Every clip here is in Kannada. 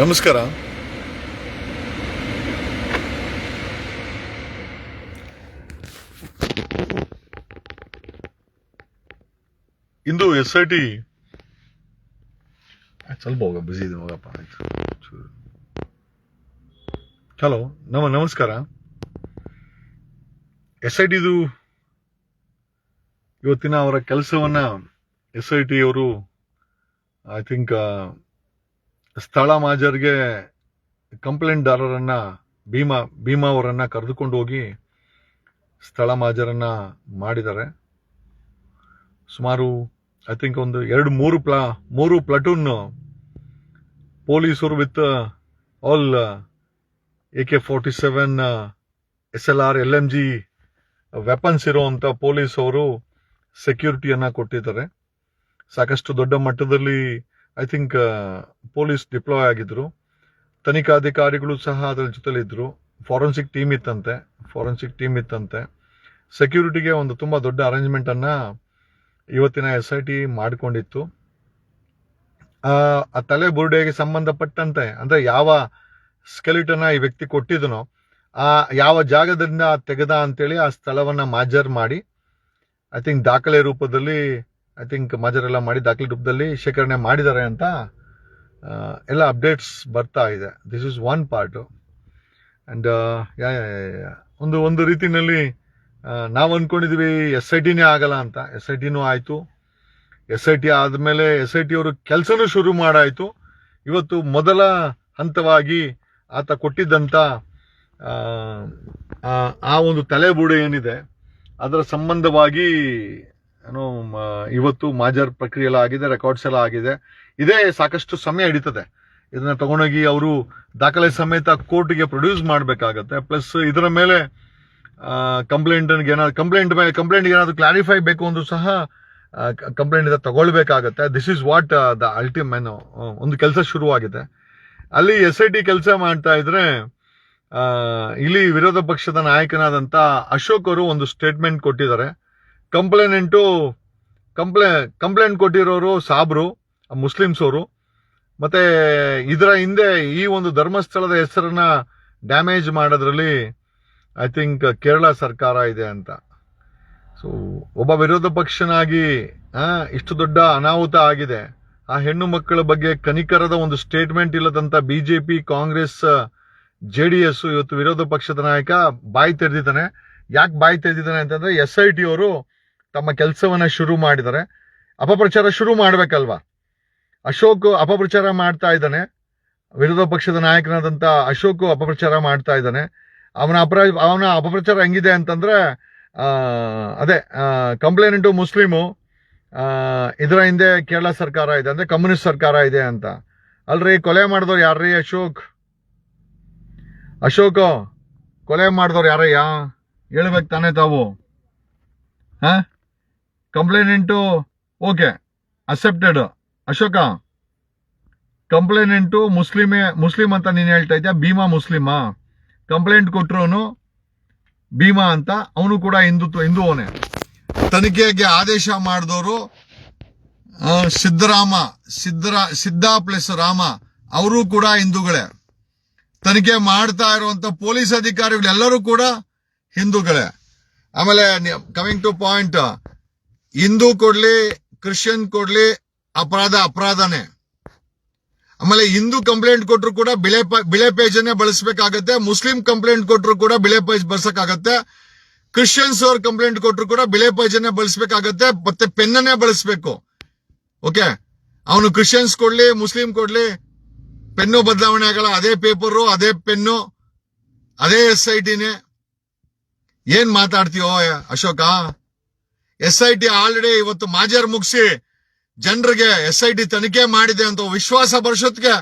ನಮಸ್ಕಾರ. ಇಂದು ಎಸ್ ಐ ಟಿ. ಸ್ವಲ್ಪ ಹೋಗ ಬಿಸಿ ಇದೆ ಹೋಗಪ್ಪ, ಆಯ್ತು. ಹಲೋ ನಮ ನಮಸ್ಕಾರ. ಎಸ್ ಐ ಟಿದು ಇವತ್ತಿನ ಅವರ ಕೆಲಸವನ್ನ ಎಸ್ ಐ ಟಿ ಅವರು ಐ ಥಿಂಕ್ ಸ್ಥಳ ಮಾಜರ್ಗೆ ಕಂಪ್ಲೇಂಟ್ದಾರರನ್ನು, ಭೀಮಾ ಭೀಮಾ ಅವರನ್ನು ಕರೆದುಕೊಂಡು ಹೋಗಿ ಸ್ಥಳ ಮಾಜರನ್ನು ಮಾಡಿದ್ದಾರೆ. ಸುಮಾರು ಐ ಥಿಂಕ್ ಒಂದು ಎರಡು ಮೂರು ಪ್ಲಾ, ಮೂರು ಪ್ಲಟೂನ್ ಪೊಲೀಸರು with all A K forty seven, S L R, L M G weapons ಇರುವಂತ ಪೊಲೀಸ್ ಅವರು ಸೆಕ್ಯೂರಿಟಿಯನ್ನ ಕೊಟ್ಟಿದ್ದಾರೆ. ಸಾಕಷ್ಟು ದೊಡ್ಡ ಮಟ್ಟದಲ್ಲಿ ಐ ಥಿಂಕ್ ಪೊಲೀಸ್ ಡಿಪ್ಲಾಯ್ ಆಗಿದ್ರು. ತನಿಖಾಧಿಕಾರಿಗಳು ಸಹ ಅದರ ಜೊತೆಲಿದ್ದರು ಫಾರೆನ್ಸಿಕ್ ಟೀಮ್ ಇತ್ತಂತೆ. ಫಾರೆನ್ಸಿಕ್ ಟೀಮ್ ಇತ್ತಂತೆ. ಸೆಕ್ಯೂರಿಟಿಗೆ ಒಂದು ತುಂಬ ದೊಡ್ಡ ಅರೇಂಜ್ಮೆಂಟ್ ಅನ್ನ ಇವತ್ತಿನ ಎಸ್ ಐ ಟಿ ಮಾಡಿಕೊಂಡಿತ್ತು. ಆ ತಲೆ ಬುರುಡೆಗೆ ಸಂಬಂಧಪಟ್ಟಂತೆ, ಅಂದ್ರೆ ಯಾವ ಸ್ಕೆಲಿಟನ್ನ ಈ ವ್ಯಕ್ತಿ ಕೊಟ್ಟಿದನೋ, ಆ ಯಾವ ಜಾಗದಿಂದ ತೆಗೆದ ಅಂತೇಳಿ ಆ ಸ್ಥಳವನ್ನ ಮಾಜರ್ ಮಾಡಿ ಐ ಥಿಂಕ್ ದಾಖಲೆ ರೂಪದಲ್ಲಿ ಐ ಥಿಂಕ್ ಮಾಜರೆಲ್ಲ ಮಾಡಿ ದಾಖಲೆ ರೂಪದಲ್ಲಿ ಶೇಖರಣೆ ಮಾಡಿದ್ದಾರೆ ಅಂತ ಎಲ್ಲ ಅಪ್ಡೇಟ್ಸ್ ಬರ್ತಾ ಇದೆ. This is one part and ಒಂದು ಒಂದು ರೀತಿಯಲ್ಲಿ ನಾವು ಅಂದ್ಕೊಂಡಿದ್ವಿ ಎಸ್ ಐ ಟಿನೇ ಆಗಲ್ಲ ಅಂತ. ಎಸ್ ಐ ಟಿನೂ ಆಯಿತು. ಎಸ್ ಐ ಟಿ ಆದಮೇಲೆ ಎಸ್ ಐ ಟಿ ಅವರು ಕೆಲಸನೂ ಶುರು ಮಾಡಾಯಿತು. ಇವತ್ತು ಮೊದಲ ಹಂತವಾಗಿ ಆತ ಕೊಟ್ಟಿದ್ದಂಥ ಆ ಒಂದು ತಲೆಬುಡೆ ಏನಿದೆ, ಅದರ ಸಂಬಂಧವಾಗಿ ಏನು ಇವತ್ತು ಮಾಜರ್ ಪ್ರಕ್ರಿಯೆ ಎಲ್ಲ ಆಗಿದೆ ರೆಕಾರ್ಡ್ಸ್ ಎಲ್ಲ ಆಗಿದೆ. ಇದೇ ಸಾಕಷ್ಟು ಸಮಯ ಹಿಡಿತದೆ. ಇದನ್ನ ತಗೊಂಡೋಗಿ ಅವರು ದಾಖಲೆ ಸಮೇತ ಕೋರ್ಟ್ಗೆ ಪ್ರೊಡ್ಯೂಸ್ ಮಾಡಬೇಕಾಗತ್ತೆ. ಪ್ಲಸ್ ಇದರ ಮೇಲೆ ಕಂಪ್ಲೇಂಟ್ ಏನಾದ್ರು ಕಂಪ್ಲೇಂಟ್ ಮೇಲೆ ಕಂಪ್ಲೇಂಟ್ ಏನಾದರೂ ಕ್ಲಾರಿಫೈ ಬೇಕು ಅಂದ್ರೂ ಸಹ ಕಂಪ್ಲೇಂಟ್ ಇದ ತಗೊಳ್ಬೇಕಾಗತ್ತೆ. This is what the ultimate ಏನು ಒಂದು ಕೆಲಸ ಶುರುವಾಗಿದೆ. ಅಲ್ಲಿ ಎಸ್ ಐ ಟಿ ಕೆಲಸ ಮಾಡ್ತಾ ಇದ್ರೆ ಇಲ್ಲಿ ವಿರೋಧ ಪಕ್ಷದ ನಾಯಕನಾದಂತ ಅಶೋಕ್ ಅವರು ಒಂದು ಸ್ಟೇಟ್ಮೆಂಟ್ ಕೊಟ್ಟಿದ್ದಾರೆ. ಕಂಪ್ಲೇನೆಂಟು ಕಂಪ್ಲೇ ಕಂಪ್ಲೇಂಟ್ ಕೊಟ್ಟಿರೋರು ಸಾಬ್ರು ಮುಸ್ಲಿಮ್ಸ್ ಅವರು ಮತ್ತೆ ಇದರ ಹಿಂದೆ ಈ ಒಂದು ಧರ್ಮಸ್ಥಳದ ಹೆಸರನ್ನ ಡ್ಯಾಮೇಜ್ ಮಾಡೋದ್ರಲ್ಲಿ ಐ ಥಿಂಕ್ ಕೇರಳ ಸರ್ಕಾರ ಇದೆ ಅಂತ. ಸೊ ಒಬ್ಬ ವಿರೋಧ ಪಕ್ಷನಾಗಿ ಇಷ್ಟು ದೊಡ್ಡ ಅನಾಹುತ ಆಗಿದೆ. ಆ ಹೆಣ್ಣು ಮಕ್ಕಳ ಬಗ್ಗೆ ಕನಿಕರದ ಒಂದು statement ಇಲ್ಲದಂತ BJP, Congress, J D S ಇವತ್ತು ವಿರೋಧ ಪಕ್ಷದ ನಾಯಕ ಬಾಯಿ ತೆರೆದಿದ್ದಾನೆ. ಯಾಕೆ ಬಾಯಿ ತೆರೆದಿದ್ದಾನೆ ಅಂತಂದ್ರೆ ಎಸ್ ಐ ಟಿ ಅವರು ತಮ್ಮ ಕೆಲಸವನ್ನು ಶುರು ಮಾಡಿದ್ದಾರೆ ಅಪಪ್ರಚಾರ ಶುರು ಮಾಡಬೇಕಲ್ವಾ? ಅಶೋಕ್ ಅಪಪ್ರಚಾರ ಮಾಡ್ತಾ ಇದ್ದಾನೆ. ವಿರೋಧ ಪಕ್ಷದ ನಾಯಕನಾದಂಥ ಅಶೋಕ್ ಅಪಪ್ರಚಾರ ಮಾಡ್ತಾ ಇದ್ದಾನೆ. ಅವನ ಅಪರ, ಅವನ ಅಪಪ್ರಚಾರ ಹೆಂಗಿದೆ ಅಂತಂದರೆ ಅದೇ ಕಂಪ್ಲೇನೆಂಟು ಮುಸ್ಲಿಮು ಇದರ ಹಿಂದೆ ಕೇರಳ ಸರ್ಕಾರ ಇದೆ ಅಂದರೆ ಕಮ್ಯುನಿಸ್ಟ್ ಸರ್ಕಾರ ಇದೆ ಅಂತ. ಅಲ್ರಿ, ಕೊಲೆ ಮಾಡಿದವ್ರು ಯಾರ್ರೀ ಅಶೋಕ್? ಅಶೋಕ್, ಕೊಲೆ ಮಾಡಿದವ್ರು ಯಾರಯ್ಯ? ಹೇಳ್ಬೇಕು ತಾನೇ ತಾವು. ಹ? Complainant okay accepted Ashoka complainant ಮುಸ್ಲಿಮೇ ಮುಸ್ಲಿಂ ಅಂತ ನೀನು ಹೇಳ್ತಾ ಇದ್ಯಾ ಭೀಮಾ ಮುಸ್ಲಿಮಾ ಕಂಪ್ಲೇಂಟ್ ಕೊಟ್ಟರು ಭೀಮಾ ಅಂತ ಅವನು ಕೂಡ ಹಿಂದುತ್ವ ಹಿಂದುವನೇ ತನಿಖೆಗೆ ಆದೇಶ ಮಾಡಿದವರು ಸಿದ್ದರಾಮ ಸಿದ್ದರ ಸಿದ್ದ ಪ್ಲಸ್ ರಾಮ ಅವರು ಕೂಡ ಹಿಂದೂಗಳೇ ತನಿಖೆ ಮಾಡ್ತಾ ಇರುವಂತ ಪೊಲೀಸ್ ಅಧಿಕಾರಿಗಳೆಲ್ಲರೂ ಕೂಡ ಹಿಂದೂಗಳೇ ಆಮೇಲೆ ಕಮಿಂಗ್ ಟು ಪಾಯಿಂಟ್ ಹಿಂದೂ ಕೊಡ್ಲಿ, ಕ್ರಿಶ್ಚಿಯನ್ ಕೊಡ್ಲಿ, ಅಪರಾಧ, ಅಪರಾಧನೇ. ಆಮೇಲೆ ಹಿಂದೂ ಕಂಪ್ಲೇಂಟ್ ಕೊಟ್ಟರು ಕೂಡ ಬಿಳೆ ಬಿಳೆ ಪೇಜನ್ನೇ ಬಳಸಬೇಕಾಗತ್ತೆ, ಮುಸ್ಲಿಂ ಕಂಪ್ಲೇಂಟ್ ಕೊಟ್ಟರು ಕೂಡ ಬಿಳೆ ಪೇಜ್ ಬಳಸಕ್ಕಾಗತ್ತೆ ಕ್ರಿಶ್ಚಿಯನ್ಸ್ ಅವ್ರ ಕಂಪ್ಲೇಂಟ್ ಕೊಟ್ಟರು ಕೂಡ ಬಿಳೆ ಪೇಜನ್ನೇ ಬಳಸಬೇಕಾಗತ್ತೆ, ಮತ್ತೆ ಪೆನ್ನನ್ನೇ ಬಳಸಬೇಕು. ಓಕೆ? ಅವನು ಕ್ರಿಶ್ಚಿಯನ್ಸ್ ಕೊಡ್ಲಿ, ಮುಸ್ಲಿಂ ಕೊಡ್ಲಿ, ಪೆನ್ನು ಬದಲಾವಣೆ ಆಗಲ್ಲ, ಅದೇ ಪೇಪರು, ಅದೇ ಪೆನ್ನು, ಅದೇ ಎಸ್ ಐ ಟಿನೇ. ಏನ್ ಮಾತಾಡ್ತೀಯೋ Ashoka? S I T already ಇವತ್ತು ಮಾಜರ್ ಮುಗಿಸಿ ಜನರಿಗೆ ಎಸ್ ಐ ಟಿ ತನಿಖೆ ಮಾಡಿದೆ ಅಂತ ವಿಶ್ವಾಸ ಬರ್ಸೋದ್ಗೆ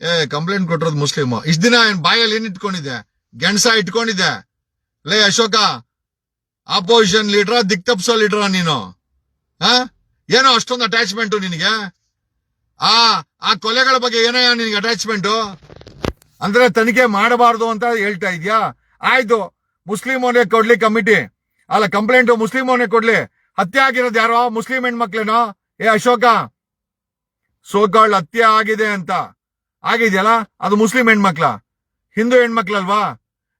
ಏ ಕಂಪ್ಲೇಂಟ್ ಕೊಟ್ಟಿರೋದು ಮುಸ್ಲಿಮ್. ಇಷ್ಟ ದಿನ ಏನ್ ಬಾಯಲ್ಲಿ ಏನ್ ಇಟ್ಕೊಂಡಿದೆ ಗೆಣಸ ಇಟ್ಕೊಂಡಿದೆ ಲೇ, ಅಶೋಕ ಆಪೋಸಿಷನ್ ಲೀಡ್ರ ದಿಕ್ತಪ್ಸೋ ಲೀಡ್ರ ನೀನು? ಆ ಏನೋ ಅಷ್ಟೊಂದು ಅಟ್ಯಾಚ್ಮೆಂಟು ನಿನಗೆ? ಆ ಆ ಕೊಲೆಗಳ ಬಗ್ಗೆ ಏನೋ ನಿನಗೆ ಅಟ್ಯಾಚ್ಮೆಂಟು ಅಂದ್ರೆ ತನಿಖೆ ಮಾಡಬಾರ್ದು ಅಂತ ಹೇಳ್ತಾ ಇದ್ಯಾ? ಆಯ್ತು ಮುಸ್ಲಿಂ ಅವನೇ ಕೊಡ್ಲಿ ಕಮಿಟಿ ಅಲ್ಲ ಕಂಪ್ಲೇಂಟ್ ಮುಸ್ಲಿಂ ಅವನೇ ಕೊಡ್ಲಿ. ಹತ್ಯೆ ಆಗಿರೋದು ಯಾರೋ? ಮುಸ್ಲಿಂ ಹೆಣ್ಮಕ್ಳೇನೋ? ಏ, ಅಶೋಕ! ಸೋಕಾಳ್ ಹತ್ಯೆ ಆಗಿದೆ ಅಂತ. ಆಗಿದೆಯಲ್ಲ? ಅದು ಮುಸ್ಲಿಂ ಹೆಣ್ಮಕ್ಳ. ಹಿಂದೂ ಹೆಣ್ಮಕ್ಳಲ್ವಾ?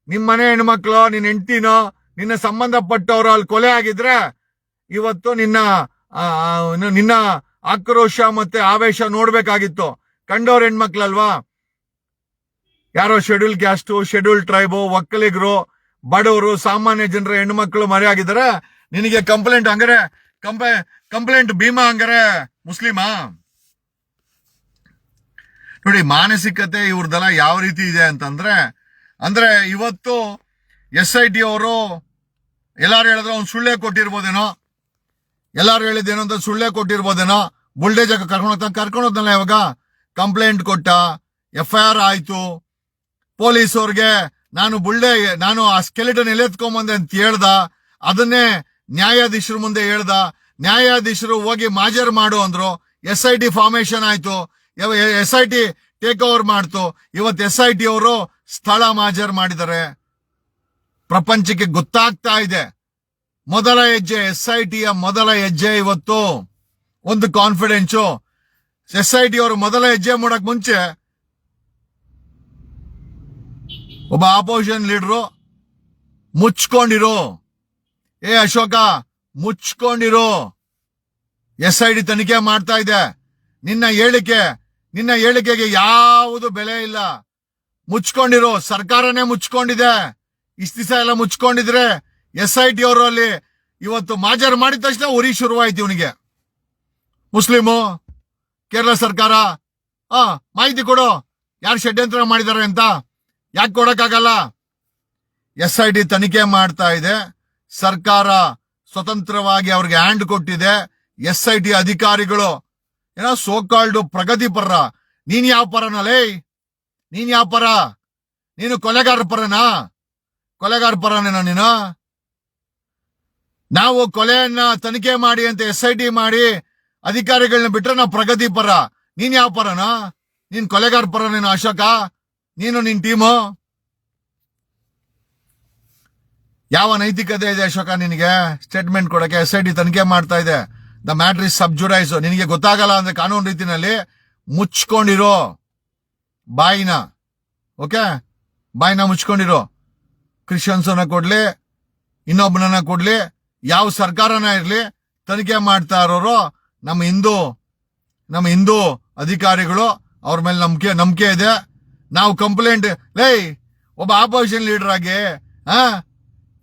ನಿಮ್ ಮನೆ ಹೆಣ್ಮಕ್ಳು ನಿನ್ನ ಹೆಂಡ್ತಿನೋ, ನಿನ್ನ ಸಂಬಂಧಪಟ್ಟವ್ರು ಅಲ್ಲಿ ಕೊಲೆ ಆಗಿದ್ರೆ ಇವತ್ತು ನಿನ್ನ ನಿನ್ನ ಆಕ್ರೋಶ ಮತ್ತೆ ಆವೇಶ ನೋಡ್ಬೇಕಾಗಿತ್ತು. ಕಂಡವ್ರ ಹೆಣ್ಮಕ್ಳಲ್ವಾ? ಯಾರೋ, ಶೆಡ್ಯೂಲ್ ಕ್ಯಾಸ್ಟು, ಶೆಡ್ಯೂಲ್ ಟ್ರೈಬು, ಒಕ್ಕಲಿಗರು ಬಡವರು, ಸಾಮಾನ್ಯ ಜನರ, ಹೆಣ್ಣುಮಕ್ಕಳು ಮರೆ ಆಗಿದ್ದಾರೆ. ನಿನಗೆ ಕಂಪ್ಲೇಂಟ್ ಹಂಗಾರೆ ಕಂಪ್ಲೇ ಕಂಪ್ಲೇಂಟ್ ಭೀಮಾ ಹಂಗಾರೆ, ಮುಸ್ಲಿಮಾ? ನೋಡಿ, ಮಾನಸಿಕತೆ ಇವ್ರದೆಲ್ಲ ಯಾವ ರೀತಿ ಇದೆ ಅಂತಂದ್ರೆ, ಅಂದ್ರೆ ಇವತ್ತು ಎಸ್ ಐ ಟಿ ಅವರು ಎಲ್ಲಾರು ಹೇಳಿದ್ರೆ, ಅವ್ನು ಸುಳ್ಳೇ ಕೊಟ್ಟಿರ್ಬೋದೇನೋ? ಎಲ್ಲಾರು ಹೇಳಿದ್ದೇನೋ ಅಂತ ಸುಳ್ಳೇ ಕೊಟ್ಟಿರ್ಬೋದೇನೋ? ಬುಲ್ಡೇಜ್ ಕರ್ಕೊಂಡು ಹೋಗ್ತಾನೆ ಕರ್ಕೊಂಡು ಹೋಗ್ತಾನೆ ಇವಾಗ? ಕಂಪ್ಲೇಂಟ್ ಕೊಟ್ಟ ಎಫ್ ಐ ಆರ್ ಆಯ್ತು. ಪೊಲೀಸ್ ಅವ್ರಿಗೆ ನಾನು ಬುಳ್ಳೆ, ನಾನು ಆ ಸ್ಕೆಲಿಟನ್ ಎಲೆತ್ಕೊಂಬಂದೆ ಅಂತ ಹೇಳ್ದ, ಅದನ್ನೇ ನ್ಯಾಯಾಧೀಶರ ಮುಂದೆ ಹೇಳ್ದ. ನ್ಯಾಯಾಧೀಶರು ಹೋಗಿ ಮಾಜರ್ ಮಾಡು ಅಂದ್ರು. ಎಸ್ ಐ ಟಿ ಫಾರ್ಮೇಶನ್ ಆಯ್ತು. S I T take over ಮಾಡ್ತು. ಇವತ್ತು ಎಸ್ ಐ ಟಿ ಅವರು ಸ್ಥಳ ಮಾಜರ್ ಮಾಡಿದ್ದಾರೆ. ಪ್ರಪಂಚಕ್ಕೆ ಗೊತ್ತಾಗ್ತಾ ಇದೆ. ಮೊದಲ ಹೆಜ್ಜೆ ಎಸ್ ಐ ಟಿಯ ಮೊದಲ ಹೆಜ್ಜೆ ಇವತ್ತು. ಒಂದು ಕಾನ್ಫಿಡೆನ್ಸು ಎಸ್ ಐ ಟಿ ಅವರು ಮೊದಲ ಹೆಜ್ಜೆ ಮಾಡಕ್ ಮುಂಚೆ ಒಬ್ಬ ಆಪೋಸಿಷನ್ ಲೀಡರು ಮುಚ್ಕೊಂಡಿರು. ಏ ಅಶೋಕ, ಮುಚ್ಕೊಂಡಿರು. ಎಸ್ ಐ ಡಿ ತನಿಖೆ ಮಾಡ್ತಾ ಇದೆ. ನಿನ್ನ ಹೇಳಿಕೆ, ನಿನ್ನ ಹೇಳಿಕೆಗೆ ಯಾವುದು ಬೆಲೆ ಇಲ್ಲ. ಮುಚ್ಕೊಂಡಿರು, ಸರ್ಕಾರನೇ ಮುಚ್ಕೊಂಡಿದೆ. ಇಷ್ಟ ದಿವಸ ಎಲ್ಲ ಮುಚ್ಕೊಂಡಿದ್ರೆ ಎಸ್ ಐ ಟಿ ಅವರು ಅಲ್ಲಿ ಇವತ್ತು ಮಾಜರ್ ಮಾಡಿದ ತಕ್ಷಣ ಉರಿ ಶುರುವಾಯ್ತು ಇವನಿಗೆ. ಮುಸ್ಲಿಮು, ಕೇರಳ ಸರ್ಕಾರ, ಆ, ಮಾಹಿತಿ ಕೊಡು. ಯಾರು ಷಡ್ಯಂತ್ರ ಮಾಡಿದ್ದಾರೆ ಅಂತ? ಯಾಕೆ ಕೊಡಕ್ಕಾಗಲ್ಲ? ಎಸ್ ಐ ಡಿ ತನಿಖೆ ಮಾಡ್ತಾ ಇದೆ. ಸರ್ಕಾರ ಸ್ವತಂತ್ರವಾಗಿ ಅವ್ರಿಗೆ ಹ್ಯಾಂಡ್ ಕೊಟ್ಟಿದೆ. ಎಸ್ ಐ ಟಿ ಅಧಿಕಾರಿಗಳು, ಏನೋ ಸೋಕಾಲ್ಡ್ ಪ್ರಗತಿಪರ. ನೀನ್ ಯಾವ ಪರನಲೇ ನೀನ್ ಯಾವ ಪರ? ನೀನು ಕೊಲೆಗಾರ ಪರನಾ? ಕೊಲೆಗಾರ ಪರನೇನ ನೀನು? ನಾವು ಕೊಲೆಯನ್ನ ತನಿಖೆ ಮಾಡಿ ಅಂತ ಎಸ್ ಐ ಟಿ ಮಾಡಿ ಅಧಿಕಾರಿಗಳನ್ನ ಬಿಟ್ರೆ ನಾವು ಪ್ರಗತಿ ಪರ ನೀನ್ ಯಾವ ಪರನಾ? ನೀನ್ ಕೊಲೆಗಾರ ಪರ ನೀನು ಅಶೋಕ? ನೀನು ನಿನ್ ಟೀಮು? ಯಾವ ನೈತಿಕತೆ ಇದೆ ಅಶೋಕ ನಿನಗೆ? ಸ್ಟೇಟ್ಮೆಂಟ್ ಕೊಡಕ್ಕೆ ಎಸ್ ಐ ಡಿ ತನಿಖೆ ಮಾಡ್ತಾ ಇದೆ. ದ ಮ್ಯಾಟ್ರ್ ಇಸ್ ಸಬ್ಜುಡೈಸ್ ನಿನಗೆ ಗೊತ್ತಾಗಲ್ಲ ಅಂದ್ರೆ ಕಾನೂನು ರೀತಿನಲ್ಲಿ ಮುಚ್ಕೊಂಡಿರೋ ಬಾಯಿನ ಓಕೆ ಬಾಯಿನ ಮುಚ್ಕೊಂಡಿರೋ ಕ್ರಿಶ್ಚಿಯನ್ಸನ್ನ ಕೊಡ್ಲಿ, ಇನ್ನೊಬ್ಬನನ್ನ ಕೊಡ್ಲಿ, ಯಾವ ಸರ್ಕಾರನ ಇರ್ಲಿ, ತನಿಖೆ ಮಾಡ್ತಾ ಇರೋರು ನಮ್ಮ ಹಿಂದೂ ನಮ್ಮ ಹಿಂದೂ ಅಧಿಕಾರಿಗಳು, ಅವ್ರ ಮೇಲೆ ನಂಬಿಕೆ ನಂಬಿಕೆ ಇದೆ. ನಾವು ಕಂಪ್ಲೇಂಟ್, ಲೇ, ಒಬ್ಬ ಆಪೋಸಿಷನ್ ಲೀಡರ್ ಆಗಿ, ಆ,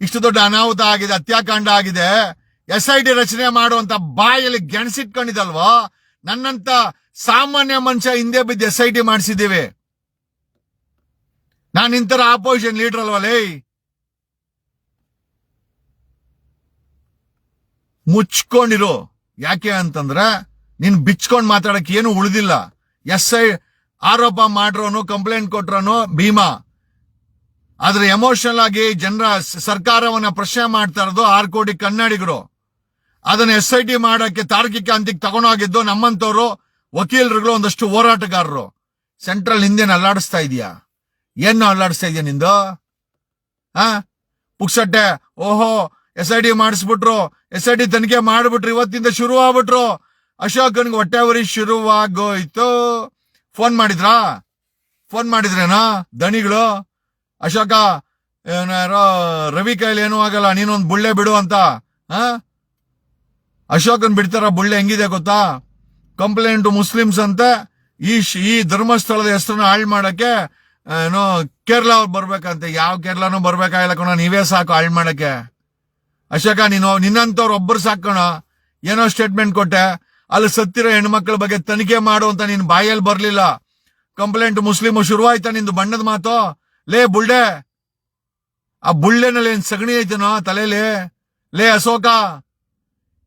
ಇಷ್ಟು ದೊಡ್ಡ ಅನಾಹುತ ಆಗಿದೆ, ಹತ್ಯಾಕಾಂಡ ಆಗಿದೆ ಎಸ್ ಐ ಟಿ ರಚನೆ ಮಾಡುವಂತ ಬಾಯಲ್ಲಿ ಗೆಣಸಿಟ್ಕೊಂಡಿದಲ್ವೋ, ನನ್ನಂತ ಸಾಮಾನ್ಯ ಮನುಷ್ಯ ಹಿಂದೆ ಬಿದ್ದು ಎಸ್ ಐ ಟಿ ಮಾಡಿಸಿದ್ದೀವಿ. ನಾನು ಇಂತರ ಆಪೋಸಿಷನ್ ಲೀಡರ್ ಅಲ್ವಾ, ಲೇ? ಮುಚ್ಕೊಂಡಿರು. ಯಾಕೆ ಅಂತಂದ್ರೆ, ನೀನ್ ಬಿಚ್ಕೊಂಡ್ ಮಾತಾಡಕ್ ಏನು ಉಳಿದಿಲ್ಲ. ಎಸ್ ಐ ಆರೋಪ ಮಾಡ್ರೋನು ಕಂಪ್ಲೇಂಟ್ ಕೊಟ್ರೋನು ಭೀಮಾ. ಆದ್ರೆ ಎಮೋಷನಲ್ ಆಗಿ ಜನರ ಸರ್ಕಾರವನ್ನ ಪ್ರಶ್ನೆ ಮಾಡ್ತಾ ಇರೋದು ಆರು ಕೋಟಿ ಕನ್ನಡಿಗರು. ಅದನ್ನ ಎಸ್ ಐ ಟಿ ಮಾಡಕ್ಕೆ ತಾರ್ಕಿಕ ಅಂತಿಗೆ ತಗೊಂಡೋಗಿದ್ದು ನಮ್ಮಂತವ್ರು ವಕೀಲರುಗಳು ಒಂದಷ್ಟು ಹೋರಾಟಗಾರರು. ಸೆಂಟ್ರಲ್ ಹಿಂದೇನು ಅಲ್ಲಾಡಿಸ್ತಾ ಇದೀಯಾ? ಏನು ಅಲ್ಲಾಡಿಸ್ತಾ ಇದೆಯಾ ನಿಂದು? ಆ ಪುಕ್ಸಟ್ಟೆ, ಓಹೋ ಎಸ್ ಐ ಡಿ ಮಾಡಿಸ್ಬಿಟ್ರು ಎಸ್ ಐ ಡಿ ತನಿಖೆ ಮಾಡ್ಬಿಟ್ರು, ಇವತ್ತಿಂದ ಶುರು ಆಗ್ಬಿಟ್ರು ಅಶೋಕನ್ಗೆ ಹೊಟ್ಟೆ ಉರಿ ಶುರುವಾಗೋಯ್ತು. ಫೋನ್ ಮಾಡಿದ್ರಾ? ಫೋನ್ ಮಾಡಿದ್ರೇನಾ? ದಣಿಗಳು? ಅಶೋಕ ಏನಾರೋ ರವಿ ಕೈಲಿ ಏನೂ ಆಗಲ್ಲ, ನೀನೊಂದು ಬುಳ್ಳೆ ಬಿಡು ಅಂತ ಅಶೋಕನ್ ಬಿಡ್ತಾರ ಬುಳ್ಳೆ ಹೆಂಗಿದೆ ಗೊತ್ತಾ? ಕಂಪ್ಲೇಂಟ್ ಮುಸ್ಲಿಮ್ಸ್ ಅಂತ, ಈ ಈ ಧರ್ಮಸ್ಥಳದ ಹೆಸರನ್ನ ಹಾಳು ಮಾಡಕ್ಕೆ, ಏನೋ ಕೇರಳ ಅವ್ರು ಬರ್ಬೇಕಂತೆ. ಯಾವ ಕೇರಳನೂ ಬರ್ಬೇಕಾಗಿಲ್ಲ ಕಣ, ನೀವೇ ಸಾಕು ಹಾಳು ಮಾಡಕ್ಕೆ. ಅಶೋಕ, ನೀನು, ನಿನ್ನಂತವ್ರು ಒಬ್ಬರು ಸಾಕೋಣ ಏನೋ ಸ್ಟೇಟ್ಮೆಂಟ್ ಕೊಟ್ಟೆ. ಅಲ್ಲಿ ಸತ್ತಿರೋ ಹೆಣ್ಮಕ್ಳ ಬಗ್ಗೆ ತನಿಖೆ ಮಾಡು ಅಂತ ನಿನ್ ಬಾಯಲ್ಲಿ ಬರ್ಲಿಲ್ಲ. ಕಂಪ್ಲೇಂಟ್ ಮುಸ್ಲಿಮ್ ಶುರುವಾಯ್ತಾ ನಿಂದು ಬಣ್ಣದ ಮಾತು? ಲೇ ಬುಳ್ಳೆ, ಆ ಬುಳ್ಳೆನಲ್ಲಿ ಏನ್ ಸಗಣಿ ಐತನೋ ತಲೆಯಲ್ಲಿ ಲೇ ಅಶೋಕ,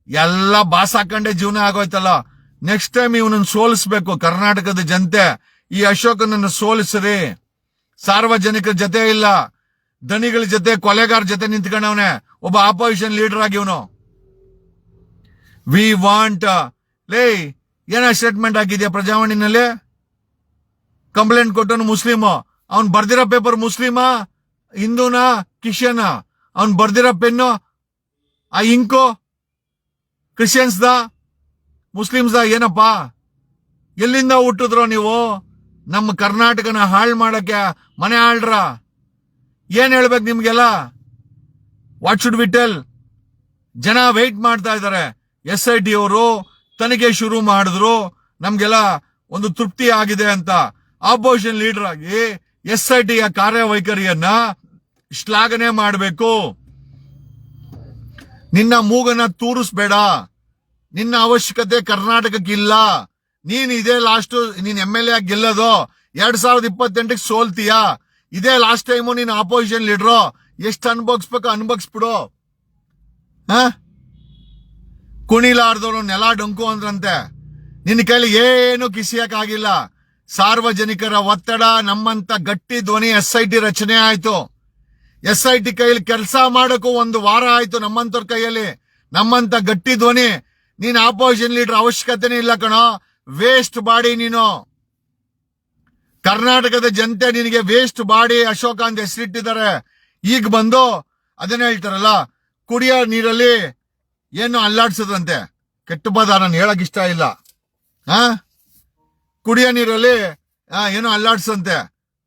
ಎಲ್ಲ ಬಾಸ್ ಹಾಕೊಂಡೆ ಜೀವನ ಆಗೋಯ್ತಲ್ಲ. ನೆಕ್ಸ್ಟ್ ಟೈಮ್ ಇವನನ್ನ ಸೋಲಿಸ್ಬೇಕು ಕರ್ನಾಟಕದ ಜನತೆ. ಈ ಅಶೋಕನನ್ನು ಸೋಲಿಸ್ರಿ. ಸಾರ್ವಜನಿಕರ ಜೊತೆ ಇಲ್ಲ. ದನಿಗಳ ಜೊತೆ, ಕೊಲೆಗಾರ ಜೊತೆ ನಿಂತ್ಕೊಂಡವನೇ. ಒಬ್ಬ ಆಪೋಸಿಷನ್ ಲೀಡರ್ ಆಗಿ ಇವನು. ವಿ ವಾಂಟ್ ಲೇ, ಏನ ಸ್ಟೇಟ್ಮೆಂಟ್ ಹಾಕಿದ್ಯಾ ಪ್ರಜಾವಾಣಿನಲ್ಲಿ? ಕಂಪ್ಲೇಂಟ್ ಕೊಟ್ಟನು ಮುಸ್ಲಿಮ್. ಅವ್ನ್ ಬರ್ದಿರೋ ಪೇಪರ್ ಮುಸ್ಲಿಮ, ಹಿಂದೂನಾ ಕಿಶನ ಅವ್ನ್ ಬರ್ದಿರೋ ಪೆನ್ನು, ಆ ಇಂಕು ಕ್ರಿಶ್ಚಿಯನ್ಸ್ ದ ಮುಸ್ಲಿಮ್ಸ್ ದ ಏನಪ್ಪಾ? ಎಲ್ಲಿಂದ ಹುಟ್ಟಿದ್ರು ನೀವು? ನಮ್ಮ ಕರ್ನಾಟಕನ ಹಾಳು ಮಾಡಕ್ಕೆ ಮನೆ ಆಳ್ರ? ಏನ್ ಹೇಳ್ಬೇಕು ನಿಮ್ಗೆಲ್ಲ? ವಾಟ್ ಶುಡ್ ವಿ ಟೆಲ್ ಜನ ವೆಯ್ಟ್ ಮಾಡ್ತಾ ಇದ್ದಾರೆ. ಎಸ್ ಐ ಟಿ ಅವರು ತನಿಖೆ ಶುರು ಮಾಡಿದ್ರು, ನಮ್ಗೆಲ್ಲ ಒಂದು ತೃಪ್ತಿ ಆಗಿದೆ ಅಂತ ಆಪೋಸಿಷನ್ ಲೀಡರ್ ಆಗಿ ಎಸ್ ಐ ಟಿಯ ಕಾರ್ಯವೈಖರಿಯನ್ನ ಶ್ಲಾಘನೆ ಮಾಡಬೇಕು. ನಿನ್ನ ಮೂಗನ ತೂರಿಸ್ಬೇಡ. ನಿನ್ನ ಅವಶ್ಯಕತೆ ಕರ್ನಾಟಕಕ್ಕಿಲ್ಲ ನೀನ್ ಇದೇ ಲಾಸ್ಟ್ ನೀನ್ ಎಂ ಎಲ್ ಎ ಗೆಲ್ಲೋದು, ಎರಡ್ ಸಾವಿರದ ಇಪ್ಪತ್ತೆಂಟಕ್ಕೆ ಸೋಲ್ತೀಯ. ಇದೇ ಲಾಸ್ಟ್ ಟೈಮು ನೀನ್ ಆಪೋಸಿಷನ್ ಲೀಡ್ರು ಎಷ್ಟು ಅನ್ಭೋಗಿಸ್ಬೇಕು ಅನ್ಭೋಗಿಸ್ಬಿಡು ಹ? ಕುಣಿಲಾರ್ದವ್ರು ನೆಲ ಡೊಂಕು ಅಂದ್ರಂತೆ. ನಿನ್ನ ಕೈಲಿ ಏನು ಕಿಸಿಯಕ್ಕಾಗಿಲ್ಲ. ಸಾರ್ವಜನಿಕರ ಒತ್ತಡ, ನಮ್ಮಂತ ಗಟ್ಟಿ ಧ್ವನಿ ಎಸ್ ಐ ಟಿ ರಚನೆ ಆಯ್ತು. ಎಸ್ ಐ ಟಿ ಕೈಯಲ್ಲಿ ಕೆಲಸ ಮಾಡೋಕ್ಕೂ ಒಂದು ವಾರ ಆಯ್ತು ನಮ್ಮಂತವ್ರ ಕೈಯಲ್ಲಿ. ನಮ್ಮಂತ ಗಟ್ಟಿ ಧ್ವನಿ, ನೀನ್ ಆಪೋಸಿಷನ್ ಲೀಡರ್ ಅವಶ್ಯಕತೆನೇ ಇಲ್ಲ ಕಣೋ. ವೇಸ್ಟ್ ಬಾಡಿ ನೀನು. ಕರ್ನಾಟಕದ ಜನತೆ ನಿನಗೆ ವೇಸ್ಟ್ ಬಾಡಿ ಅಶೋಕ ಅಂತ ಹೆಸರಿಟ್ಟಿದ್ದಾರೆ. ಈಗ ಬಂದು ಅದನ್ನ ಹೇಳ್ತಾರಲ್ಲ, ಕುಡಿಯೋ ನೀರಲ್ಲಿ ಏನು ಅಲ್ಲಾಡ್ಸದಂತೆ. ಕೆಟ್ಟ ಪದ ನಾನು ಹೇಳಕ್ ಇಷ್ಟ ಇಲ್ಲ. ಹಾ ಕುಡಿಯೋ ನೀರಲ್ಲಿ ಏನೋ ಅಲ್ಲಾಡ್ಸಂತೆ.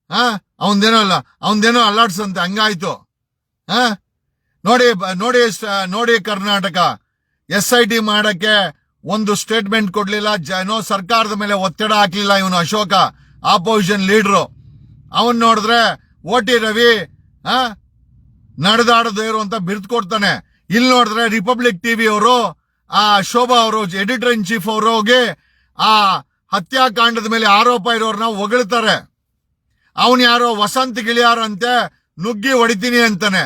ಹಾ ಅವನದೇನೋ ಅಲ್ಲ ಅವನದೇನೋ ಅಲ್ಲಾಡ್ಸಂತೆ, ಹಂಗಾಯ್ತು. ಹಾ ನೋಡಿ ನೋಡಿ ನೋಡಿ ಕರ್ನಾಟಕ. ಎಸ್ ಐ ಟಿ ಮಾಡಕ್ಕೆ ಒಂದು ಸ್ಟೇಟ್ಮೆಂಟ್ ಕೊಡ್ಲಿಲ್ಲ ಏನೋ ಸರ್ಕಾರದ ಮೇಲೆ ಒತ್ತಡ ಹಾಕ್ಲಿಲ್ಲ ಇವನು ಅಶೋಕ ಆಪೋಸಿಷನ್ ಲೀಡ್ರು ಅವನ್ ನೋಡಿದ್ರೆ ಓ ಟಿ ರವಿ ನಡೆದಾಡದೇ ಇರುವಂತ ಬಿರ್ದು ಕೊಡ್ತಾನೆ. ಇಲ್ಲಿ ನೋಡಿದ್ರೆ ರಿಪಬ್ಲಿಕ್ ಟಿವಿ ಅವರು, ಆ ಶೋಭಾ ಅವರು ಎಡಿಟರ್ ಇನ್ ಚೀಫ್ ಅವರು ಹೋಗಿ ಆ ಹತ್ಯಾಕಾಂಡದ ಮೇಲೆ ಆರೋಪ ಇರೋರ್ನ ಹೊಗಳ್ತಾರೆ. ಅವನ್ ಯಾರೋ ವಸಂತ್ ಗಿಳಿಯಾರ ಅಂತೆ, ನುಗ್ಗಿ ಹೊಡಿತೀನಿ ಅಂತಾನೆ.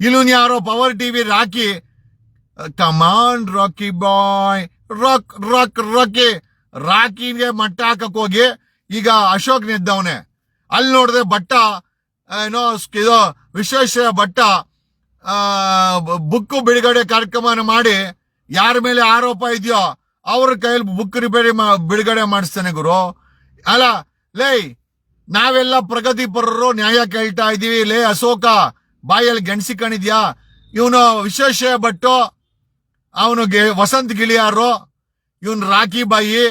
ಇಲ್ಲೂನ್ ಯಾರೋ Power TV Rocky come on Rocky Bhai rock rock Rocky ರಾಕಿಗೆ ಮಟ್ಟ ಹಾಕಕ್ ಹೋಗಿ, ಈಗ ಅಶೋಕ್ ನಿದ್ದವನೆ ಅಲ್ಲಿ ನೋಡಿದ್ರೆ ಭಟ್ಟ ಏನೋ ಇದು ವಿಶ್ವೇಶ್ವರ ಭಟ್ಟ ಬುಕ್ ಬಿಡುಗಡೆ ಕಾರ್ಯಕ್ರಮನ ಮಾಡಿ ಯಾರ ಮೇಲೆ ಆರೋಪ ಇದೆಯೋ ಅವ್ರ ಕೈಯಲ್ಲಿ ಬುಕ್ ರಿಪೇರಿ ಬಿಡುಗಡೆ ಮಾಡಿಸ್ತಾನೆ ಗುರು. ಅಲ್ಲ, ಲೇ, ನಾವೆಲ್ಲ ಪ್ರಗತಿಪರರು, ನ್ಯಾಯ ಕೇಳ್ತಾ ಇದೀವಿ ಲೇ, ಅಶೋಕ, ಬಾಯಲ್ಲಿ ಗೆಣಸಿಕೊಂಡಿದ್ಯಾ ಇವನು ವಿಶ್ವೇಶ್ವರ ಭಟ್ಟು ಅವನು ವಸಂತ್ ಗಿಳಿಯಾರು, ಇವನು ರಾಖಿ ಬಾಯಿ.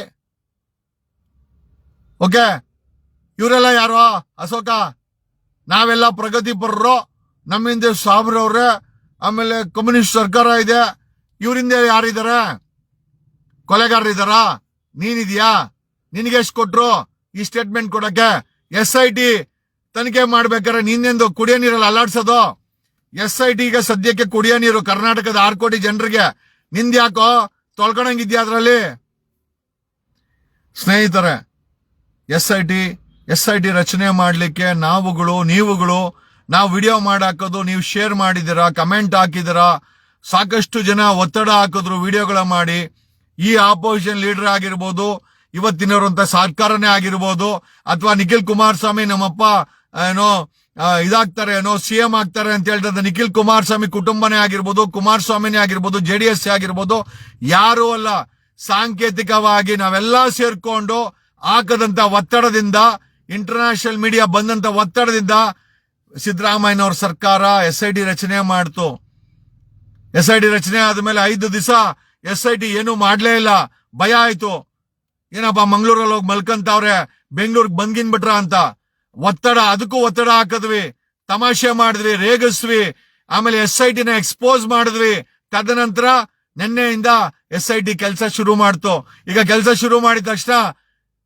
ಓಕೆ? ಇವರೆಲ್ಲ ಯಾರು? ಅಶೋಕ, ನಾವೆಲ್ಲ ಪ್ರಗತಿಪರರು. ನಮ್ಮಿಂದ ಸಾಬ್ರವ್ರೆ ಆಮೇಲೆ ಕಮ್ಯುನಿಸ್ಟ್ ಸರ್ಕಾರ ಇದೆ, ಇವರಿಂದ ಯಾರಿದ್ದಾರೆ ಕೊಲೆಗಾರರಿದಾರ? ನೀನಿದ್ಯಾ? ನಿನಗೆ ಎಷ್ಟು ಕೊಟ್ರು? ಈ ಸ್ಟೇಟ್ಮೆಂಟ್ ಕೊಡಕ್ಕೆ ಎಸ್ ಐ ಟಿ ತನಿಖೆ ಮಾಡ್ಬೇಕಾರೆ ನೀನೆಂದು ಕುಡಿಯೋ ನೀರಲ್ಲಿ ಅಲ್ಲಾಡ್ಸೋದು. ಎಸ್ ಐ ಟಿಗೆ ಸದ್ಯಕ್ಕೆ ಕುಡಿಯೋ ನೀರು ಕರ್ನಾಟಕದ ಆರು ಕೋಟಿ ಜನರಿಗೆ. ನಿಂದ್ಯಾಕೋ ತೊಳ್ಕೊಂಡಂಗಿದ್ಯಾ ಅದರಲ್ಲಿ? ಸ್ನೇಹಿತರೆ S I T S I T ರಚನೆ ಮಾಡಲಿಕ್ಕೆ ನಾವುಗಳು, ನೀವುಗಳು ನಾವು ವಿಡಿಯೋ ಮಾಡಿ ಹಾಕೋದು, ನೀವು ಶೇರ್ ಮಾಡಿದ್ದೀರಾ, ಕಮೆಂಟ್ ಹಾಕಿದ್ದೀರಾ, ಸಾಕಷ್ಟು ಜನ ಒತ್ತಡ ಹಾಕಿದ್ರು ವಿಡಿಯೋಗಳ ಮಾಡಿ. ಈ ಆಪೋಸಿಷನ್ ಲೀಡರ್ ಆಗಿರ್ಬೋದು, ಇವತ್ತಿನವರಂತ ಸರ್ಕಾರನೇ ಆಗಿರ್ಬೋದು, ಅಥವಾ ನಿಖಿಲ್ ಕುಮಾರಸ್ವಾಮಿ ನಮ್ಮಪ್ಪ ಏನೋ ಇದಾಗ್ತಾರೆ, ಏನೋ, ಸಿ ಎಂ ಆಗ್ತಾರೆ ಅಂತ ಹೇಳ್ತಾರೆ ನಿಖಿಲ್ ಕುಮಾರಸ್ವಾಮಿ ಕುಟುಂಬನೇ ಆಗಿರ್ಬೋದು, ಕುಮಾರಸ್ವಾಮಿನೇ ಆಗಿರ್ಬೋದು, ಜೆ ಡಿ ಎಸ್ ಆಗಿರ್ಬೋದು, ಯಾರೂ ಅಲ್ಲ. ಸಾಂಕೇತಿಕವಾಗಿ ನಾವೆಲ್ಲ ಸೇರ್ಕೊಂಡು ಹಾಕದಂತ ಒತ್ತಡದಿಂದ ಇಂಟರ್ನ್ಯಾಷನಲ್ ಮೀಡಿಯಾ ಬಂದಂತ ಒತ್ತಡದಿಂದ ಸಿದ್ದರಾಮಯ್ಯನವ್ರ ಸರ್ಕಾರ ಎಸ್ ಐ ಟಿ ರಚನೆ ಮಾಡ್ತು. ಎಸ್ ಐ ಡಿ ರಚನೆ ಆದ್ಮೇಲೆ ಐದು ದಿವಸ ಎಸ್ ಐ ಟಿ ಏನು ಮಾಡ್ಲೇ ಇಲ್ಲ. ಭಯ ಆಯ್ತು. ಏನಪ್ಪ, ಮಂಗಳೂರಲ್ಲಿ ಹೋಗಿ ಮಲ್ಕಂತವ್ರೆ ಬೆಂಗಳೂರಿಗೆ ಬಂದ್ಗಿನ್ ಬಿಟ್ರ ಅಂತ. ಒತ್ತಡ, ಅದಕ್ಕೂ ಒತ್ತಡ ಹಾಕಿದ್ವಿ. ತಮಾಷೆ ಮಾಡಿದ್ವಿ, ರೇಗಿಸ್ವಿ. ಆಮೇಲೆ ಎಸ್ ಐ ಟಿನ ಎಕ್ಸ್ಪೋಸ್ ಮಾಡಿದ್ವಿ. ತದನಂತರ ನಿನ್ನೆಯಿಂದ ಎಸ್ ಐ ಟಿ ಕೆಲಸ ಶುರು ಮಾಡ್ತು. ಈಗ ಕೆಲಸ ಶುರು ಮಾಡಿದ ತಕ್ಷಣ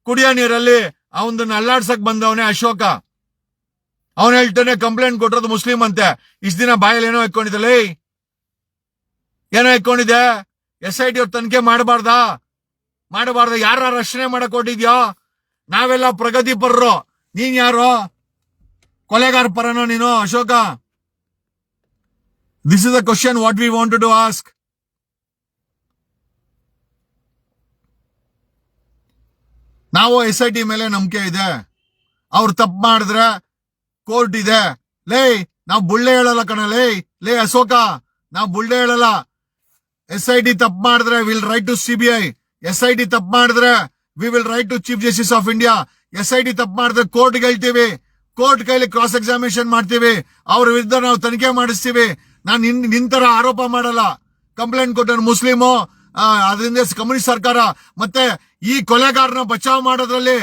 ಕುಡಿಯೋ ನೀರಲ್ಲಿ ಅವನನ್ನ ಅಲ್ಲಾಡ್ಸಕ್ ಬಂದವನೇ ಅಶೋಕ. ಅವನ್ ಹೇಳ್ತಾನೆ, ಕಂಪ್ಲೇಂಟ್ ಕೊಟ್ಟಿರೋದು ಮುಸ್ಲಿಂ ಅಂತೆ. ಇಷ್ಟ ದಿನ ಬಾಯಲ್ಲಿ ಏನೋ ಇಟ್ಕೊಂಡಿದ್ದಲೇ ಏನೋ ಇಕ್ಕೊಂಡಿದೆ ಎಸ್ ಐ ಟಿ ಅವ್ರ ತನಿಖೆ ಮಾಡಬಾರ್ದಾ? ಮಾಡಬಾರ್ದ? ಯಾರ ರಕ್ಷಣೆ ಮಾಡಕ್ ಕೊಟ್ಟಿದ್ಯೋ ನಾವೆಲ್ಲ ಪ್ರಗತಿಪರರು ನೀನ್ ಯಾರು? ಕೊಲೆಗಾರ ಪರನೋ ನೀನು, Ashoka? This is the question what we want to ask ನಾವು ಎಸ್ ಐ ಟಿ ಮೇಲೆ ನಂಬಿಕೆ ಇದೆ. ಅವ್ರು ತಪ್ಪು ಮಾಡಿದ್ರೆ ಕೋರ್ಟ್ ಇದೆ. ಲೇ ನಾವು ಬುಳ್ಳೆ ಹೇಳಲ್ಲ ಕಣ ಲೇ ಲೇ ಅಶೋಕ, ನಾವು ಬುಳ್ಳೆ ಹೇಳಲ್ಲ. ಎಸ್ ಐ ಡಿ ತಪ್ಪು ಮಾಡಿದ್ರೆ will write to C B I S I D ತಪ್ಪು ಮಾಡಿದ್ರೆ we will write to chief justice of India S I D ತಪ್ಪು ಮಾಡಿದ್ರೆ ಕೋರ್ಟ್ ಹೇಳ್ತೀವಿ. ಕೋರ್ಟ್ ಕೈಲಿ ಕ್ರಾಸ್ ಎಕ್ಸಾಮಿನೇಷನ್ ಮಾಡ್ತೀವಿ. ಅವ್ರ ವಿರುದ್ಧ ನಾವು ತನಿಖೆ ಮಾಡಿಸ್ತೀವಿ. ನಾನು ನಿಂತರ ಆರೋಪ ಮಾಡಲ್ಲ. ಕಂಪ್ಲೇಂಟ್ ಕೊಟ್ಟನು ಮುಸ್ಲಿಮು ಅದರಿಂದ ಕಮ್ಯುನಿಸ್ಟ್ ಸರ್ಕಾರ. ಮತ್ತೆ ಈ ಕೊಲೆಗಾರನ ಬಚಾವ್ ಮಾಡೋದ್ರಲ್ಲಿ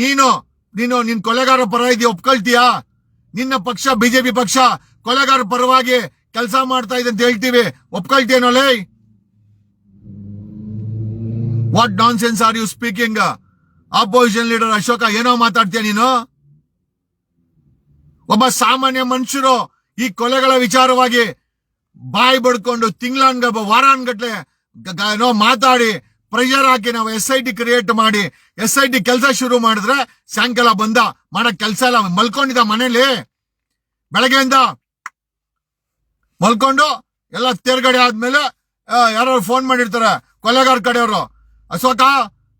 ನೀನು ನೀನು ನಿನ್ ಕೊಲೆಗಾರ ಪರ ಇದೆಯಾ? ಒಪ್ಕೊಳ್ತೀಯಾ? ನಿನ್ನ ಪಕ್ಷ, ಬಿಜೆಪಿ ಪಕ್ಷ ಕೊಲೆಗಾರ ಪರವಾಗಿ ಕೆಲಸ ಮಾಡ್ತಾ ಇದೆ ಅಂತ ಹೇಳ್ತೀವಿ. ಒಪ್ಕೊಳ್ತೀಯನೋ ಲೇ what non sense are you speaking opposition leader Ashoka, ಏನೋ ಮಾತಾಡ್ತೀಯ ನೀನು? ಒಬ್ಬ ಸಾಮಾನ್ಯ ಮನುಷ್ಯರು ಈ ಕೊಲೆಗಳ ವಿಚಾರವಾಗಿ ಬಾಯಿ ಬಡ್ಕೊಂಡು ತಿಂಗಳಾನ್ಗ ವಾರಾನ್ಗಟ್ಲೆ ಮಾತಾಡಿ ಪ್ರೆಷರ್ ಹಾಕಿ ನಾವು ಎಸ್ ಐ ಟಿ ಕ್ರಿಯೇಟ್ ಮಾಡಿ ಎಸ್ ಐ ಟಿ ಕೆಲಸ ಶುರು ಮಾಡಿದ್ರೆ ಸಾಯಂಕಾಲ ಬಂದ, ಮಾಡಕ್ ಕೆಲಸ ಇಲ್ಲ, ಮಲ್ಕೊಂಡಿದ್ದ ಮನೇಲಿ. ಬೆಳಗ್ಗೆಯಿಂದ ಮಲ್ಕೊಂಡು ಎಲ್ಲ ತೇರ್ಗಡೆ ಆದ್ಮೇಲೆ ಯಾರು ಫೋನ್ ಮಾಡಿರ್ತಾರೆ, ಕೊಲೆಗಾರ ಕಡೆಯವರು, ಅಶೋಕ,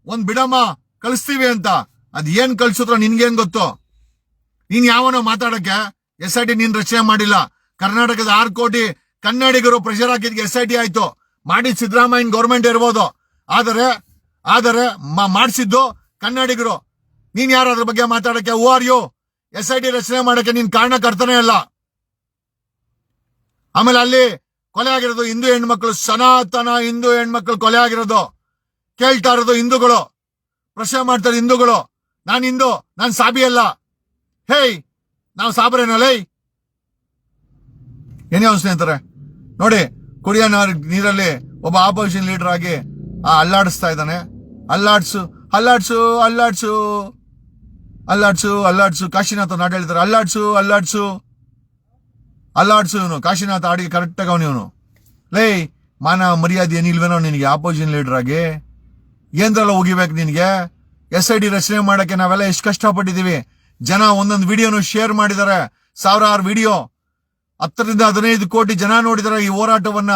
ಒಂದ್ ಬಿಡಮ್ಮ, ಕಳಿಸ್ತೀವಿ ಅಂತ. ಅದ್ ಏನ್ ಕಳ್ಸಿದ್ರು ನಿನ್ಗೇನ್ ಗೊತ್ತು? ನೀನ್ ಯಾವನೋ ಮಾತಾಡಕ್ಕೆ ಎಸ್ ಐ ಟಿ ನೀನ್ ರಚನೆ ಮಾಡಿಲ್ಲ. ಕರ್ನಾಟಕದ ಆರು ಕೋಟಿ ಕನ್ನಡಿಗರು ಪ್ರೆಷರ್ ಹಾಕಿದ್ಗೆ ಎಸ್ ಐ ಟಿ ಆಯ್ತು. ಮಾಡಿ ಸಿದ್ದರಾಮಯ್ಯ ಗೌರ್ಮೆಂಟ್ ಇರ್ಬೋದು. ಆದರೆ ಆದರೆ ಮಾಡಿಸಿದ್ದು ಕನ್ನಡಿಗರು. ನೀನ್ ಯಾರು ಅದ್ರ ಬಗ್ಗೆ ಮಾತಾಡಕ್ಕೆ who are you S I D ರಚನೆ ಮಾಡಕ್ಕೆ ನೀನ್ ಕಾರಣ ಕರ್ತನೇ ಅಲ್ಲ. ಆಮೇಲೆ ಅಲ್ಲಿ ಕೊಲೆ ಆಗಿರೋದು ಹಿಂದೂ ಹೆಣ್ಮಕ್ಳು, ಸನಾತನ ಹಿಂದೂ ಹೆಣ್ಮಕ್ಳು ಕೊಲೆ ಆಗಿರೋದು. ಕೇಳ್ತಾ ಇರೋದು ಹಿಂದೂಗಳು. ಪ್ರಶ್ನೆ ಮಾಡ್ತಾರೆ ಹಿಂದೂಗಳು. ನಾನು ಹಿಂದೂ, ನಾನು ಸಾಬಿ ಅಲ್ಲ. ಹೇಯ್, ನಾವು ಸಾಬ್ರೇನಲ್ಲೈ ಏನೇ ಅವ್ನು ಅಂತಾರೆ ನೋಡಿ, ಕುಡಿಯೋ ನೀರಲ್ಲಿ ಒಬ್ಬ ಆಪೋಸಿಷನ್ ಲೀಡರ್ ಆಗಿ ಅಲ್ಲಾಡಿಸ್ತಾ ಇದ್ದಾನೆ. ಅಲ್ಲಾಡ್ಸು ಅಲ್ಲಾಡ್ಸು ಅಲ್ಲಾಡ್ಸು. ಅಲ್ಲಾಡ್ಸು ಅಲ್ಲಾಡ್ಸು. ಕಾಶಿನಾಥ್ ನಾಡು ಹೇಳ್ತಾರೆ ಅಲ್ಲಾಡ್ಸು ಅಲ್ಲಾಡ್ಸು. ಅಲ್ಲಾಡ್ಸು ಇವನು. ಕಾಶಿನಾಥ್ ಆಡಿಗೆ ಕರೆಕ್ಟಾಗಿ ಅವನು ಇವನು. ಲೇ, ಮಾನ ಮರ್ಯಾದೆ ಏನಿಲ್ವೇನೋ ನಿನಗೆ ಆಪೋಸಿಷನ್ ಲೀಡರ್ ಆಗಿ. ಏನ್ದ್ರಲ್ಲ ಹೋಗಿಬೇಕು ನಿನಗೆ? ಎಸ್ ಐ ಡಿ ರಚನೆ ಮಾಡಕ್ಕೆ ನಾವೆಲ್ಲ ಎಷ್ಟು ಕಷ್ಟಪಟ್ಟಿದ್ದೀವಿ. ಜನ ಒಂದೊಂದು ವಿಡಿಯೋನು ಶೇರ್ ಮಾಡಿದ್ದಾರೆ. ಸಾವಿರಾರು ವಿಡಿಯೋ. ಹತ್ತರಿಂದ ಹದಿನೈದು ಕೋಟಿ ಜನ ನೋಡಿದಾರೆ ಈ ಹೋರಾಟವನ್ನ,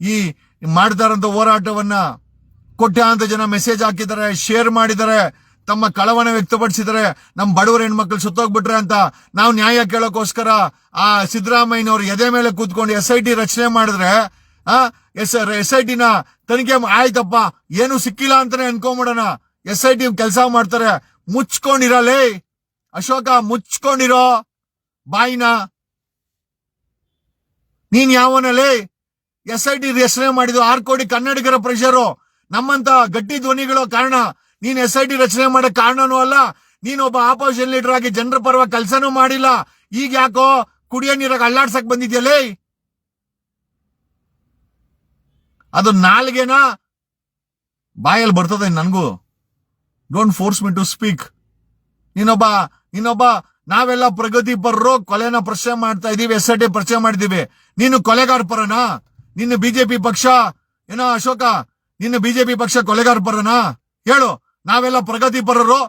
ಈ ಮಾಡ್ತಾರಂತ ಹೋರಾಟವನ್ನ. ಕೋಟ್ಯಾಂತ ಜನ ಮೆಸೇಜ್ ಹಾಕಿದ್ದಾರೆ ಶೇರ್ ಮಾಡಿದ್ದಾರೆ, ತಮ್ಮ ಕಳವಳ ವ್ಯಕ್ತಪಡಿಸಿದ್ರೆ ನಮ್ಮ ಬಡವರ ಹೆಣ್ಮಕ್ಳು ಸುತ್ತೋಗ್ಬಿಟ್ರೆ ಅಂತ ನಾವು ನ್ಯಾಯ ಕೇಳೋಕೋಸ್ಕರ ಆ ಸಿದ್ದರಾಮಯ್ಯನವರು ಎದೆ ಮೇಲೆ ಕೂತ್ಕೊಂಡು ಎಸ್ ಐ ಟಿ ರಚನೆ ಮಾಡಿದ್ರೆ ಎಸ್ ಎಸ್ ಐ ಟಿನ ತನಿಖೆ ಆಯ್ತಪ್ಪ, ಏನು ಸಿಕ್ಕಿಲ್ಲ ಅಂತಾನೆ ಅನ್ಕೊಂಬಿಡೋಣ. ಎಸ್ ಐ ಟಿ ಕೆಲಸ ಮಾಡ್ತಾರೆ. ಮುಚ್ಕೊಂಡಿರಲೇ ಅಶೋಕ, ಮುಚ್ಕೊಂಡಿರೋ ಬಾಯಿನ. ನೀನ್ ಯಾವನಲ್ಲಿ ಎಸ್ ಐ ಟಿ ರಚನೆ ಮಾಡಿದ್ದು ಆರ್ ಕೋಟಿ ಕನ್ನಡಿಗರ ಪ್ರೆಷರು ನಮ್ಮಂತ ಗಟ್ಟಿ ಧ್ವನಿಗಳು ಕಾರಣ ನೀನ್ ಎಸ್ ಐ ಟಿ ರಚನೆ ಮಾಡಕ್ ಕಾರಣನೂ ಅಲ್ಲ, ನೀನ್ ಒಬ್ಬ ಆಪೋಸಿಷನ್ ಲೀಡರ್ ಆಗಿ ಜನರ ಪರವ ಕೆಲಸನೂ ಮಾಡಿಲ್ಲ, ಈಗ ಯಾಕೋ ಕುಡಿಯೋ ನೀರಾಗ ಅಲ್ಲಾಡ್ಸಕ್ ಬಂದಿದ್ಯಲೇ ಅದು ನಾಲ್ಗೆನ? ಬಾಯಲ್ಲಿ ಬರ್ತದೆ ನನಗೂ. Don't force me to speak ನೀನೊಬ್ಬ ನೀನೊಬ್ಬ, ನಾವೆಲ್ಲ ಪ್ರಗತಿ ಪರರು, ಕೊಲೆನ ಪ್ರಶ್ನೆ ಮಾಡ್ತಾ ಇದೀವಿ ಎಸ್ ಐ ಟಿ ಪ್ರಶ್ನೆ ಮಾಡಿದೀವಿ. ನೀನು ಕೊಲೆಗಾರ ಪರನಾ? ನಿನ್ನ ಬಿಜೆಪಿ ಪಕ್ಷ? ಏನೋ ಅಶೋಕ ನಿನ್ನ ಬಿಜೆಪಿ ಪಕ್ಷ ಕೊಲೆಗಾರ ಪರನಾ? ಹೇಳು. ನಾವೆಲ್ಲ ಪ್ರಗತಿಪರರು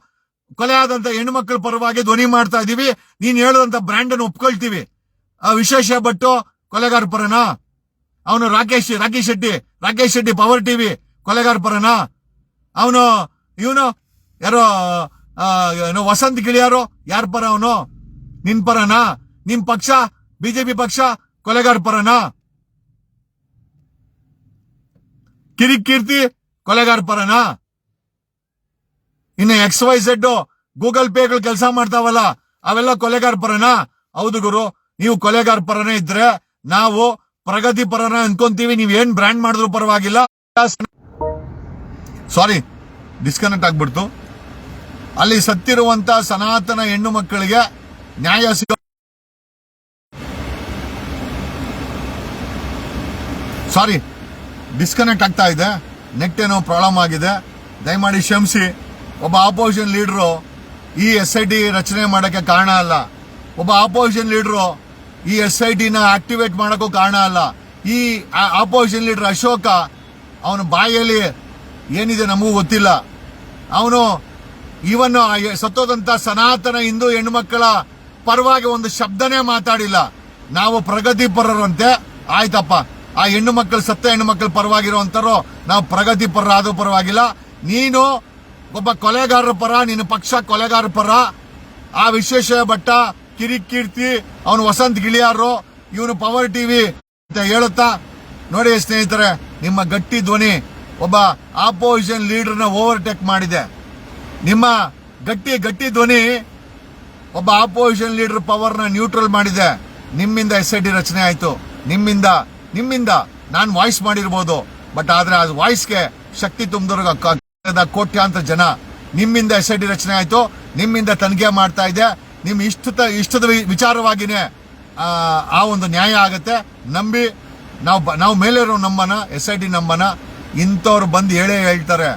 ಕೊಲೆ ಆದಂತ ಹೆಣ್ಮಕ್ಳ ಪರವಾಗಿ ಧ್ವನಿ ಮಾಡ್ತಾ ಇದೀವಿ. ನೀನ್ ಹೇಳದಂತ ಬ್ರ್ಯಾಂಡ್ ಅನ್ನು ಒಪ್ಕೊಳ್ತೀವಿ. ಆ ವಿಶೇಷ ಭಟ್ಟು ಕೊಲೆಗಾರ ಪರನಾ? ಅವನು ರಾಕೇಶ್ ರಾಕೇಶ್ ಶೆಟ್ಟಿ ರಾಕೇಶ್ ಶೆಟ್ಟಿ ಪವರ್ ಟಿವಿ ಕೊಲೆಗಾರ ಪರನಾ? ಅವನು, ಇವನು ಯಾರೋ ಏನೋ ವಸಂತ್ ಗಿಳಿಯಾರು ಯಾರ ಪರ ಅವನು? ನಿನ್ ಪರನಾ? ನಿಮ್ ಪಕ್ಷ, ಬಿಜೆಪಿ ಪಕ್ಷ ಕೊಲೆಗಾರ ಪರನಾ? ಕಿರಿಕ್ ಕೀರ್ತಿ ಕೊಲೆಗಾರ ಪರನಾ? ಇನ್ನು ಎಕ್ಸ್ ವೈ ಝೆಡ್ ಗೂಗಲ್ ಪೇಗಳು ಕೆಲಸ ಮಾಡ್ತಾವಲ್ಲ, ಅವೆಲ್ಲ ಕೊಲೆಗಾರ ಪರನಾ? ಹೌದು ಗುರು, ನೀವು ಕೊಲೆಗಾರ ಪರನೇ ಇದ್ರೆ ನಾವು ಪ್ರಗತಿ ಪರನ ಅನ್ಕೊಂತೀವಿ, ನೀವ್ ಏನ್ ಬ್ರ್ಯಾಂಡ್ ಮಾಡಿದ್ರು ಪರವಾಗಿಲ್ಲ. ಸಾರಿ ಡಿಸ್ಕನೆಕ್ಟ್ ಆಗ್ಬಿಡ್ತು. ಅಲ್ಲಿ ಸತ್ತಿರುವಂತ ಸನಾತನ ಹೆಣ್ಣು ಮಕ್ಕಳಿಗೆ ನ್ಯಾಯ ಸಿಗೋ ಸಾರಿ ಡಿಸ್ಕನೆಕ್ಟ್ ಆಗ್ತಾ ಇದೆ. ನೆಟ್ ಏನೋ ಪ್ರಾಬ್ಲಮ್ ಆಗಿದೆ. ದಯಮಾಡಿ ಕ್ಷಮಿಸಿ. ಒಬ್ಬ ಆಪೋಸಿಷನ್ ಲೀಡರು ಈ ಎಸ್ ಐ ಟಿ ರಚನೆ ಮಾಡೋಕ್ಕೆ ಕಾರಣ ಅಲ್ಲ. ಒಬ್ಬ ಆಪೋಸಿಷನ್ ಲೀಡರು ಈ ಎಸ್ ಐ ಟಿನ ಆಕ್ಟಿವೇಟ್ ಮಾಡೋಕ್ಕೂ ಕಾರಣ ಅಲ್ಲ. ಈ ಆಪೋಸಿಷನ್ ಲೀಡರ್ ಅಶೋಕ, ಅವನ ಬಾಯಲ್ಲಿ ಏನಿದೆ ನಮಗೂ ಗೊತ್ತಿಲ್ಲ. ಅವನು ಇವನ್ ಸತ್ತೋದಂತ ಸನಾತನ ಹಿಂದೂ ಹೆಣ್ಮಕ್ಕಳ ಪರವಾಗಿ ಒಂದು ಶಬ್ದನೇ ಮಾತಾಡಿಲ್ಲ. ನಾವು ಪ್ರಗತಿಪರರಂತೆ. ಆಯ್ತಪ್ಪ. ಆ ಹೆಣ್ಣು ಮಕ್ಕಳು ಸತ್ತ ಹೆಣ್ಣು ಮಕ್ಕಳು ಪರವಾಗಿರುವಂತಾರೋ ನಾವು ಪ್ರಗತಿ ಪರ ಅದು ಪರವಾಗಿಲ್ಲ. ನೀನು ಒಬ್ಬ ಕೊಲೆಗಾರರ ಪರ, ನಿನ್ನ ಪಕ್ಷ ಕೊಲೆಗಾರ ಪರ, ಆ ವಿಶೇಷ ಭಟ್ಟ, ಕಿರಿಕೀರ್ತಿ, ಅವನು ವಸಂತ್ ಗಿಳಿಯಾರು, ಇವನು ಪವರ್ ಟಿವಿ ಅಂತ ಹೇಳುತ್ತಾ, ನೋಡಿ ಸ್ನೇಹಿತರೆ, ನಿಮ್ಮ ಗಟ್ಟಿ ಧ್ವನಿ ಒಬ್ಬ ಆಪೋಸಿಷನ್ ಲೀಡರ್ನ ಓವರ್ಟೇಕ್ ಮಾಡಿದೆ. ನಿಮ್ಮ ಗಟ್ಟಿ ಗಟ್ಟಿ ಧ್ವನಿ ಒಬ್ಬ ಆಪೋಸಿಷನ್ ಲೀಡರ್ ಪವರ್ನ ನ್ಯೂಟ್ರಲ್ ಮಾಡಿದೆ. ನಿಮ್ಮಿಂದ ಎಸ್ ಐ ಟಿ ರಚನೆ ಆಯ್ತು. ನಿಮ್ಮಿಂದ ನಿಮ್ಮಿಂದ ನಾನು ವಾಯ್ಸ್ ಮಾಡಿರ್ಬೋದು ಬಟ್ ಆದ್ರೆ ಆ ವಾಯ್ಸ್ಗೆ ಶಕ್ತಿ ತುಂಬಿದವ್ರಿಗೆ ಕೋಟ್ಯಾಂತರ ಜನ ನಿಮ್ಮಿಂದ ಎಸ್ ಐ ರಚನೆ ಆಯ್ತು ನಿಮ್ಮಿಂದ ತನಿಖೆ ಮಾಡ್ತಾ ಇದೆ. ನಿಮ್ ಇಷ್ಟ ಇಷ್ಟದ ವಿಚಾರವಾಗಿನೇ ಆ, ಒಂದು ನ್ಯಾಯ ಆಗತ್ತೆ. ನಂಬಿ ನಾವು ನಾವು ಮೇಲಿರೋ ನಂಬನ ಎಸ್ ಐ ಡಿ ನಂಬನ ಇಂಥವ್ರು ಬಂದು ಹೇಳೇ ಹೇಳ್ತಾರೆ.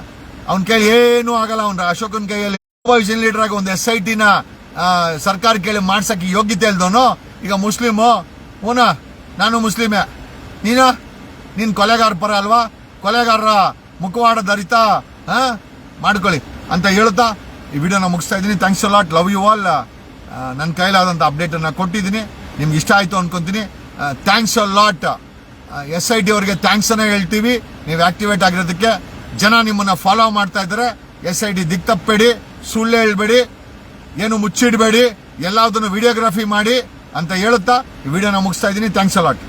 ಅವ್ನ ಕೈಲಿ ಏನೂ ಆಗಲ್ಲ ಅವ್ನ ಅಶೋಕನ್ ಕೈಯಲ್ಲಿ ಅಪೋಸಿಷನ್ ಲೀಡರ್ ಆಗಿ ಒಂದು ಎಸ್ ಐ ಟಿನ ಸರ್ಕಾರ ಕೇಳಿ ಮಾಡ್ಸಕ್ಕೆ ಯೋಗ್ಯತೆ ಇಲ್ದವನು ಈಗ ಮುಸ್ಲಿಮು ಓನ ನಾನು ಮುಸ್ಲಿಮೇ ನೀನ? ನಿನ್ ಕೊಲೆಗಾರ ಪರ ಅಲ್ವಾ? ಕೊಲೆಗಾರರ ಮುಖವಾಡ ಧರಿತ ಹಾಂ ಮಾಡ್ಕೊಳ್ಳಿ ಅಂತ ಹೇಳ್ತಾ ಈ ವಿಡಿಯೋನ ಮುಗಿಸ್ತಾ ಇದ್ದೀನಿ. Thanks lot love you all ನನ್ನ ಕೈಲಾದಂಥ ಅಪ್ಡೇಟನ್ನು ಕೊಟ್ಟಿದ್ದೀನಿ. ನಿಮ್ಗೆ ಇಷ್ಟ ಆಯಿತು ಅನ್ಕೊಂತೀನಿ. Thanks lot S I T ಅವರಿಗೆ ಥ್ಯಾಂಕ್ಸ್ ಅನ್ನ ಹೇಳ್ತೀವಿ. ನೀವು ಆಕ್ಟಿವೇಟ್ ಆಗಿರೋದಕ್ಕೆ ಜನ ನಿಮ್ಮನ್ನು ಫಾಲೋ ಮಾಡ್ತಾ ಇದ್ದಾರೆ. ಎಸ್ ಐ ಟಿ ದಿಕ್ ತಪ್ಪಬೇಡಿ ಸುಳ್ಳು ಹೇಳ್ಬೇಡಿ, ಏನು ಮುಚ್ಚಿಡಬೇಡಿ ಎಲ್ಲದನ್ನು ವಿಡಿಯೋಗ್ರಫಿ ಮಾಡಿ ಅಂತ ಹೇಳುತ್ತಾ ಈ ವಿಡಿಯೋನ ಮುಗಿಸ್ತಾ ಇದ್ದೀನಿ. Thanks lot